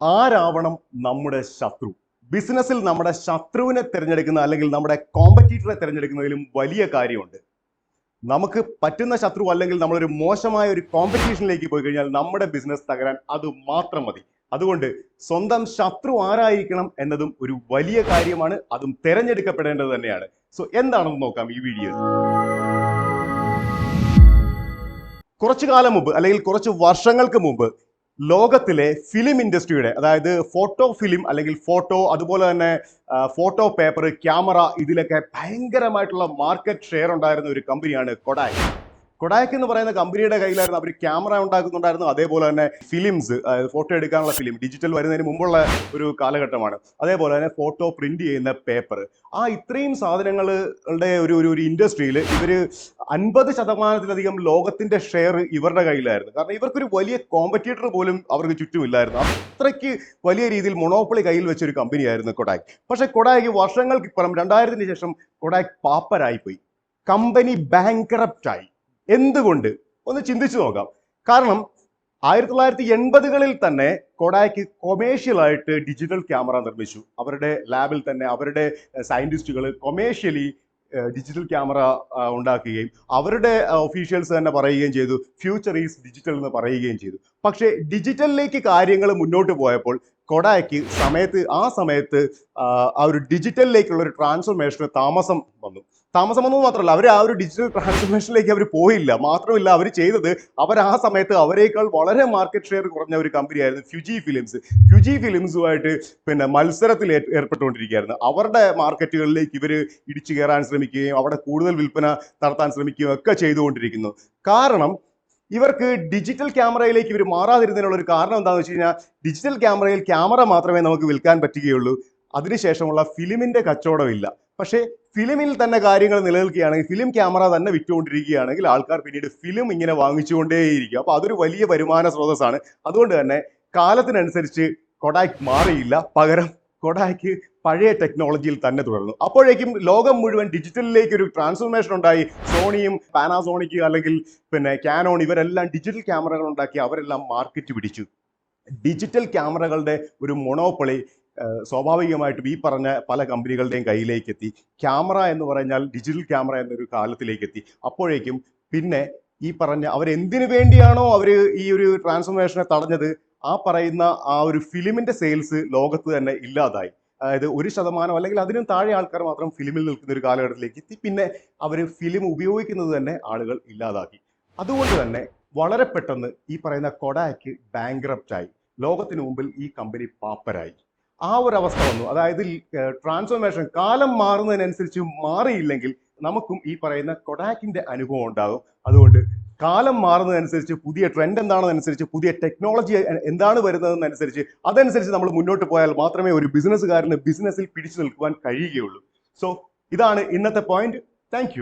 ആരാവണം നമ്മുടെ ശത്രു? ബിസിനസ്സിൽ നമ്മുടെ ശത്രുവിനെ തിരഞ്ഞെടുക്കുന്ന അല്ലെങ്കിൽ നമ്മുടെ കോമ്പറ്റീറ്ററെ തിരഞ്ഞെടുക്കുന്നതിലും വലിയ കാര്യമുണ്ട്. നമുക്ക് പറ്റുന്ന ശത്രു അല്ലെങ്കിൽ നമ്മളൊരു മോശമായ ഒരു കോമ്പറ്റീഷനിലേക്ക് പോയി കഴിഞ്ഞാൽ നമ്മുടെ ബിസിനസ് തകരാൻ അത് മാത്രം മതി. അതുകൊണ്ട് സ്വന്തം ശത്രു ആരായിരിക്കണം എന്നതും ഒരു വലിയ കാര്യമാണ്. അതും തിരഞ്ഞെടുക്കപ്പെടേണ്ടത് തന്നെയാണ്. സോ എന്താണെന്ന് നോക്കാം ഈ വീഡിയോ കുറച്ചു കാലം മുമ്പ് അല്ലെങ്കിൽ കുറച്ച് വർഷങ്ങൾക്ക് മുമ്പ് ലോകത്തിലെ ഫിലിം ഇൻഡസ്ട്രിയുടെ അതായത് ഫോട്ടോ ഫിലിം അല്ലെങ്കിൽ ഫോട്ടോ അതുപോലെ തന്നെ ഫോട്ടോ പേപ്പർ ക്യാമറ ഇതിലൊക്കെ ഭയങ്കരമായിട്ടുള്ള മാർക്കറ്റ് ഷെയർ ഉണ്ടായിരുന്ന ഒരു കമ്പനിയാണ് കൊഡാക് കൊഡാക് എന്ന് പറയുന്ന കമ്പനിയുടെ കയ്യിലായിരുന്നു അവർ ക്യാമറ ഉണ്ടാക്കുന്നുണ്ടായിരുന്നു. അതേപോലെ തന്നെ ഫിലിംസ് അതായത് ഫോട്ടോ എടുക്കാനുള്ള ഫിലിം ഡിജിറ്റൽ വരുന്നതിന് മുമ്പുള്ള ഒരു കാലഘട്ടമാണ്. അതേപോലെ തന്നെ ഫോട്ടോ പ്രിന്റ് ചെയ്യുന്ന പേപ്പർ ആ ഇത്രയും സാധനങ്ങളുടെ ഒരു ഒരു ഇൻഡസ്ട്രിയിൽ ഇവർ അൻപത് ശതമാനത്തിലധികം ലോകത്തിന്റെ ഷെയർ ഇവരുടെ കയ്യിലായിരുന്നു. കാരണം ഇവർക്കൊരു വലിയ കോമ്പറ്റീറ്റർ പോലും അവർക്ക് ചുറ്റുമില്ലായിരുന്നു. അത്രയ്ക്ക് വലിയ രീതിയിൽ മൊണോപ്പൊളി കയ്യിൽ വെച്ചൊരു കമ്പനിയായിരുന്നു കൊടാക് പക്ഷെ കൊടാക് വർഷങ്ങൾക്ക് ഇപ്പുറം രണ്ടായിരത്തിന് ശേഷം കൊടാക് പാപ്പരായി പോയി കമ്പനി ബാങ്ക്റപ്റ്റ് ആയി. എന്തുകൊണ്ട്? ഒന്ന് ചിന്തിച്ചു നോക്കാം. കാരണം ആയിരത്തി തൊള്ളായിരത്തി എൺപതുകളിൽ തന്നെ കൊടാക്ക് കൊമേഴ്ഷ്യലായിട്ട് ഡിജിറ്റൽ ക്യാമറ നിർമ്മിച്ചു. അവരുടെ ലാബിൽ തന്നെ അവരുടെ സയന്റിസ്റ്റുകൾ കൊമേഴ്ഷ്യലി ഡിജിറ്റൽ ക്യാമറ ഉണ്ടാക്കുകയും അവരുടെ ഒഫീഷ്യൽസ് തന്നെ പറയുകയും ചെയ്തു. ഫ്യൂച്ചർ ഈസ് ഡിജിറ്റൽ എന്ന് പറയുകയും ചെയ്തു. പക്ഷേ ഡിജിറ്റലിലേക്ക് കാര്യങ്ങൾ മുന്നോട്ട് പോയപ്പോൾ കൊഡായ്ക്ക് സമയത്ത് ആ സമയത്ത് ആ ഒരു ഡിജിറ്റലിലേക്കുള്ള ഒരു ട്രാൻസ്ഫോർമേഷന് താമസം വന്നു. താമസം വന്നത് മാത്രമല്ല അവർ ആ ഒരു ഡിജിറ്റൽ ട്രാൻസ്ഫോർമേഷനിലേക്ക് അവർ പോയില്ല. മാത്രമല്ല അവർ ചെയ്തത് അവർ ആ സമയത്ത് അവരെക്കാൾ വളരെ മാർക്കറ്റ് ഷെയർ കുറഞ്ഞ ഒരു കമ്പനിയായിരുന്നു ഫ്യൂജി ഫിലിംസ് ഫ്യൂജി ഫിലിംസുമായിട്ട് പിന്നെ മത്സരത്തിൽ ഏർ- ഏർപ്പെട്ടുകൊണ്ടിരിക്കുകയായിരുന്നു. അവരുടെ മാർക്കറ്റുകളിലേക്ക് ഇവർ ഇടിച്ചു കയറാൻ ശ്രമിക്കുകയും അവിടെ കൂടുതൽ വിൽപ്പന നടത്താൻ ശ്രമിക്കുകയും ഒക്കെ ചെയ്തുകൊണ്ടിരിക്കുന്നു. കാരണം ഇവർക്ക് ഡിജിറ്റൽ ക്യാമറയിലേക്ക് ഇവർ മാറാതിരുന്നതിനുള്ള ഒരു കാരണം എന്താണെന്ന് വെച്ച് കഴിഞ്ഞാൽ ഡിജിറ്റൽ ക്യാമറയിൽ ക്യാമറ മാത്രമേ നമുക്ക് വിൽക്കാൻ പറ്റുകയുള്ളൂ. അതിനുശേഷമുള്ള ഫിലിമിന്റെ കച്ചവടമില്ല. പക്ഷേ ഫിലിമിൽ തന്നെ കാര്യങ്ങൾ നിലനിൽക്കുകയാണെങ്കിൽ ഫിലിം ക്യാമറ തന്നെ വിറ്റുകൊണ്ടിരിക്കുകയാണെങ്കിൽ ആൾക്കാർ പിന്നീട് ഫിലിം ഇങ്ങനെ വാങ്ങിച്ചുകൊണ്ടേയിരിക്കും. അപ്പോൾ അതൊരു വലിയ വരുമാന സ്രോതസ്സാണ്. അതുകൊണ്ട് തന്നെ കാലത്തിനനുസരിച്ച് കൊടാക് മാറിയില്ല. പകരം കൊടാക്ക് പഴയ ടെക്നോളജിയിൽ തന്നെ തുടർന്നു. അപ്പോഴേക്കും ലോകം മുഴുവൻ ഡിജിറ്റലിലേക്ക് ഒരു ട്രാൻസ്ഫോർമേഷൻ ഉണ്ടായി. സോണിയും പാനാസോണിക് അല്ലെങ്കിൽ പിന്നെ കാനോൺ ഇവരെല്ലാം ഡിജിറ്റൽ ക്യാമറകൾ ഉണ്ടാക്കി അവരെല്ലാം മാർക്കറ്റ് പിടിച്ചു. ഡിജിറ്റൽ ക്യാമറകളുടെ ഒരു മൊണോപ്പൊളി സ്വാഭാവികമായിട്ടും ഈ പറഞ്ഞ പല കമ്പനികളുടെയും കയ്യിലേക്ക് എത്തി ക്യാമറ എന്ന് പറഞ്ഞാൽ ഡിജിറ്റൽ ക്യാമറ എന്നൊരു കാലത്തിലേക്ക് എത്തി അപ്പോഴേക്കും പിന്നെ ഈ പറഞ്ഞ അവരെന്തിനു വേണ്ടിയാണോ അവർ ഈ ഒരു ട്രാൻസ്ഫോർമേഷനെ തടഞ്ഞത്? ആ പറയുന്ന ആ ഒരു ഫിലിമിന്റെ സെയിൽസ് ലോകത്ത് തന്നെ ഇല്ലാതായി. അതായത് ഒരു ശതമാനം അല്ലെങ്കിൽ അതിനും താഴെ ആൾക്കാർ മാത്രം ഫിലിമിൽ നിൽക്കുന്ന ഒരു കാലഘട്ടത്തിലേക്ക് എത്തി. പിന്നെ അവർ ഫിലിം ഉപയോഗിക്കുന്നത് തന്നെ ആളുകൾ ഇല്ലാതാക്കി. അതുകൊണ്ട് തന്നെ വളരെ പെട്ടെന്ന് ഈ പറയുന്ന കൊഡാക്ക് ബാങ്ക്രപ്റ്റ് ആയി. ലോകത്തിന് മുമ്പിൽ ഈ കമ്പനി പാപ്പരായി. ആ ഒരു അവസ്ഥ വന്നു. അതായത് ട്രാൻസ്ഫോർമേഷൻ കാലം മാറുന്നതിനനുസരിച്ച് മാറിയില്ലെങ്കിൽ നമുക്കും ഈ പറയുന്ന കൊഡാക്കിന്റെ അനുഭവം ഉണ്ടാകും. അതുകൊണ്ട് കാലം മാറുന്നതനുസരിച്ച് പുതിയ ട്രെൻഡ് എന്താണെന്നനുസരിച്ച് പുതിയ ടെക്നോളജി എന്താണ് വരുന്നതെന്നനുസരിച്ച് അതനുസരിച്ച് നമ്മൾ മുന്നോട്ട് പോയാൽ മാത്രമേ ഒരു ബിസിനസ്സുകാരന് ബിസിനസ്സിൽ പിടിച്ചു നിൽക്കുവാൻ കഴിയുകയുള്ളൂ. സോ ഇതാണ് ഇന്നത്തെ പോയിന്റ് താങ്ക്